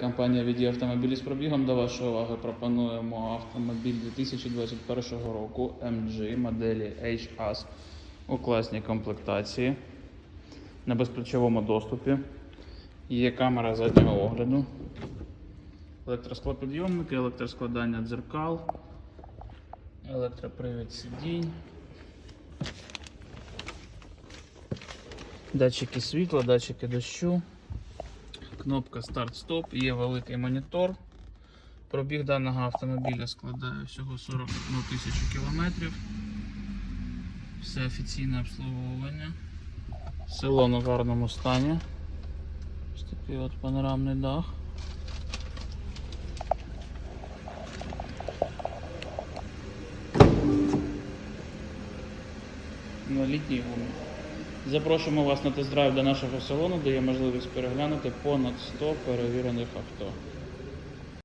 Компанія «Віді автомобілі з пробігом до вашої уваги пропонуємо автомобіль 2021 року MG моделі HS у класній комплектації на безключовому доступі. Є камера заднього огляду, електросклопідйомники, електроскладання дзеркал, електропривід сидінь, датчики світла, датчики дощу. Кнопка старт-стоп, є великий монітор. Пробіг даного автомобіля складає всього 41 тисячу кілометрів. Все офіційне обслуговування. Салон у гарному стані. Ось такий от панорамний дах. На літній гумі. Запрошуємо вас на тест-драйв до нашого салону, де є можливість переглянути понад 100 перевірених авто.